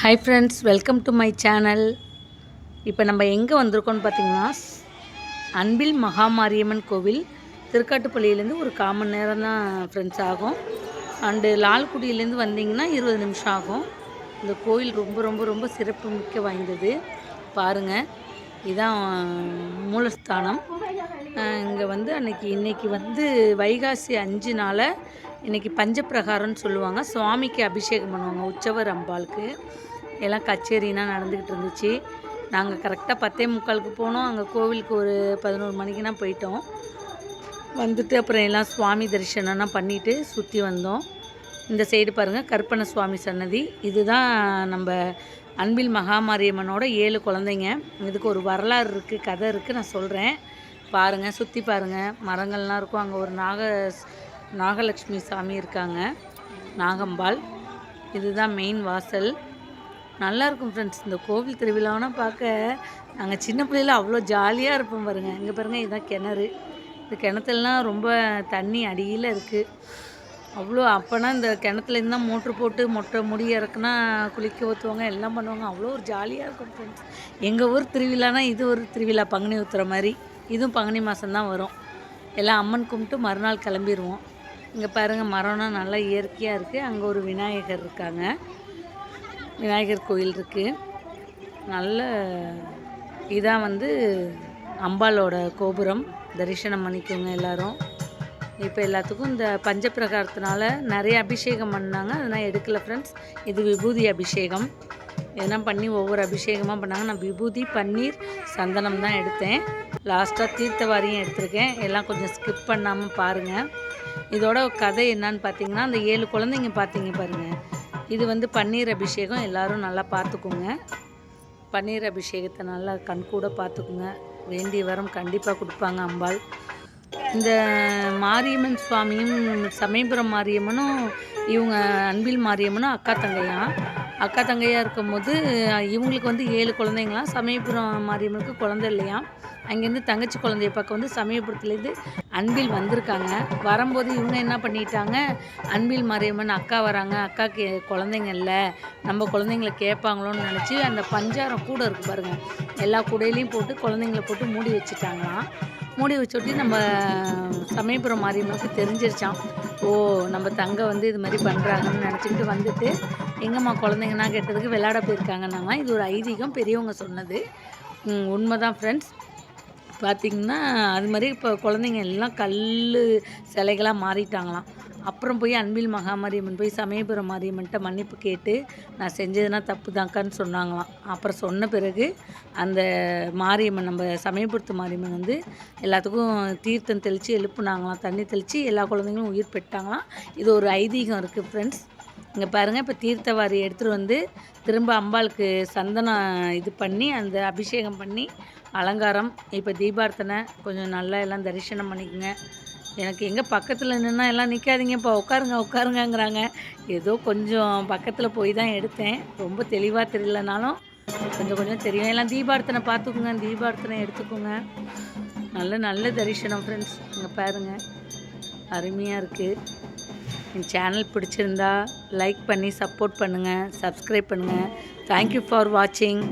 Hi friends welcome to my channel இப்போ நம்ம எங்கே வந்திருக்கோம்னு பார்த்தீங்கன்னா அன்பில் மகாமாரியம்மன் கோவில் திருக்காட்டுப்பள்ளியிலேருந்து ஒரு காமன் நேரம் தான் ஃப்ரெண்ட்ஸ் ஆகும். அண்டு லால்குடியிலேருந்து வந்தீங்கன்னா இருபது நிமிஷம் ஆகும். இந்த கோயில் ரொம்ப ரொம்ப ரொம்ப சிறப்பு மிக்க வாய்ந்தது. பாருங்கள் இதான் மூலஸ்தானம். இங்கே வந்து அன்னைக்கு இன்றைக்கி வந்து வைகாசி அஞ்சு நாளை இன்றைக்கி பஞ்சப்பிரகாரம்னு சொல்லுவாங்க. சுவாமிக்கு அபிஷேகம் பண்ணுவாங்க உற்சவர் அம்பாளுக்கு. எல்லாம் கச்சேரினா நடந்துக்கிட்டு இருந்துச்சு. நாங்கள் கரெக்டாக பத்தே முக்காலுக்கு போனோம். அங்கே கோவிலுக்கு ஒரு பதினோரு மணிக்குனா போயிட்டோம். வந்துட்டு அப்புறம் எல்லாம் சுவாமி தரிசனம்லாம் பண்ணிவிட்டு சுற்றி வந்தோம். இந்த சைடு பாருங்கள் கற்பனை சுவாமி சன்னதி. இதுதான் நம்ம அன்பில் மகாமாரியம்மனோட ஏழு குழந்தைங்க. இதுக்கு ஒரு வரலாறு இருக்குது கதை இருக்குது நான் சொல்கிறேன் பாருங்கள் சுற்றி பாருங்கள் மரங்கள்லாம் இருக்கும். அங்கே ஒரு நாக நாகலட்சுமி சாமி இருக்காங்க. நாகம்பாள். இதுதான் மெயின் வாசல். நல்லா இருக்கும் ஃப்ரெண்ட்ஸ் இந்த கோவில் திருவிழாவனா பார்க்க நாங்கள் சின்ன பிள்ளையில அவ்வளோ ஜாலியாக இருப்போம் பாருங்கள் இங்கே பாருங்கள் இதுதான் கிணறு. இந்த கிணத்துலலாம் ரொம்ப தண்ணி அடியில் இருக்குது அவ்வளோ அப்போனா இந்த கிணத்துலேருந்து தான் மோட்ரு போட்டு மொட்டை முடி இறக்குனா குளிக்க ஊற்றுவாங்க எல்லாம் பண்ணுவாங்க. அவ்வளோ ஒரு ஜாலியாக இருக்கும் ஃப்ரெண்ட்ஸ் எங்கள் ஊர் திருவிழானா இது ஒரு திருவிழா பங்குனி ஊற்றுற மாதிரி. இதுவும் பங்குனி மாதம்தான் வரும். எல்லாம் அம்மன் கும்பிட்டு மறுநாள் கிளம்பிடுவோம் இங்கே பாருங்கள் மரம்னா நல்லா இயற்கையாக இருக்குது அங்கே ஒரு விநாயகர் இருக்காங்க. விநாயகர் கோயில் இருக்குது நல்ல இதான் வந்து அம்பாலோட கோபுரம். தரிசனம் பண்ணிக்கோங்க எல்லாரும். இப்போ எல்லாத்துக்கும் இந்த பஞ்சப்பிரகாரத்தினால நிறைய அபிஷேகம் பண்ணாங்க. அதெல்லாம் எடுக்கல ஃப்ரெண்ட்ஸ் இது விபூதி அபிஷேகம். இதெல்லாம் பண்ணி ஒவ்வொரு அபிஷேகமாக பண்ணாங்க. நான் விபூதி பன்னீர் சந்தனம் தான் எடுத்தேன். லாஸ்ட்டாக தீர்த்தவாரியும் எடுத்திருக்கேன். எல்லாம் கொஞ்சம் ஸ்கிப் பண்ணாமல் பாருங்கள் இதோட கதை என்னன்னு பார்த்தீங்கன்னா அந்த ஏழு குழந்தைங்க பார்த்தீங்க பாருங்கள் இது வந்து பன்னீர் அபிஷேகம். எல்லாரும் நல்லா பார்த்துக்குங்க பன்னீர் அபிஷேகத்தை நல்லா கண்கூட பார்த்துக்குங்க வேண்டிய வரம் கண்டிப்பாக கொடுப்பாங்க அம்பாள். இந்த மாரியம்மன் சுவாமியும் சமயபுரம் மாரியம்மனும் இவங்க அன்பில் மாரியம்மனும் அக்கா தங்கையான் அக்கா தங்கையாக இருக்கும்போது இவங்களுக்கு வந்து ஏழு குழந்தைங்களாம் சமயபுரம் மாரியம்மனுக்கு குழந்தை இல்லையா? அங்கேருந்து தங்கச்சி குழந்தைய பக்கம் வந்து சமயபுரத்துலேருந்து அன்பில் வந்திருக்காங்க. வரும்போது இவங்க என்ன பண்ணிட்டாங்க? அன்பில் மாரியம்மன் அக்கா வராங்க. அக்காக்கு குழந்தைங்க இல்லை. நம்ம குழந்தைங்கள கேட்பாங்களோன்னு நினச்சி அந்த பஞ்சாரம் கூட இருக்கு பாருங்கள் எல்லா கூடையிலையும் போட்டு குழந்தைங்கள போட்டு மூடி வச்சுட்டாங்களாம். மூடி வச்சுட்டு நம்ம சமயபுரம் மாரியம்மனுக்கு தெரிஞ்சிருச்சான் ஓ நம்ம தங்க வந்து இது மாதிரி பண்ணுறாங்கன்னு நினச்சிக்கிட்டு வந்துட்டு எங்கம்மா குழந்தைங்கன்னா கேட்டதுக்கு விளையாட போயிருக்காங்கன்னாங்க. இது ஒரு ஐதீகம் பெரியவங்க சொன்னது. உண்மை தான் ஃப்ரெண்ட்ஸ் பார்த்திங்கன்னா அது மாதிரி இப்போ குழந்தைங்க எல்லாம் கல் சிலைகளாக மாறிட்டாங்களாம். அப்புறம் போய் அன்பில் மகாமாரியம்மன் போய் சமயபுரம் மாரியம்மன்ட்ட மன்னிப்பு கேட்டு நான் செஞ்சதுன்னா தப்பு தான்க்கான்னு சொன்னாங்களாம். அப்புறம் சொன்ன பிறகு அந்த மாரியம்மன் நம்ம சமயபுரத்து மாரியம்மன் வந்து எல்லாத்துக்கும் தீர்த்தம் தெளித்து எழுப்புனாங்களாம். தண்ணி தெளித்து எல்லா குழந்தைங்களும் உயிர் பெற்றாங்களாம். இது ஒரு ஐதீகம் இருக்குது ஃப்ரெண்ட்ஸ் இங்கே பாருங்கள் இப்போ தீர்த்தவாரி எடுத்துகிட்டு வந்து திரும்ப அம்பாளுக்கு சந்தனம் இது பண்ணி அந்த அபிஷேகம் பண்ணி அலங்காரம் இப்போ தீபார்த்தனை கொஞ்சம் நல்லா எல்லாம் தரிசனம் பண்ணிக்கோங்க. எனக்கு எங்கே பக்கத்தில் நின்னா எல்லாம் நிற்காதீங்கப்பா உட்காருங்க உட்காருங்கங்கிறாங்க. ஏதோ கொஞ்சம் பக்கத்தில் போய் தான் எடுத்தேன். ரொம்ப தெளிவாக தெரியலனாலும் கொஞ்சம் கொஞ்சம் தெரியும். எல்லாம் தீபார்த்தனை பார்த்துக்குங்க தீபார்த்தனை எடுத்துக்கோங்க. நல்ல நல்ல தரிசனம் ஃப்ரெண்ட்ஸ் இங்கே பாருங்கள் அருமையாக இருக்குது என் சேனல் பிடிச்சிருந்தா லைக் பண்ணி சப்போர்ட் பண்ணுங்கள் சப்ஸ்கிரைப் பண்ணுங்கள் தேங்க்யூ ஃபார் வாட்சிங்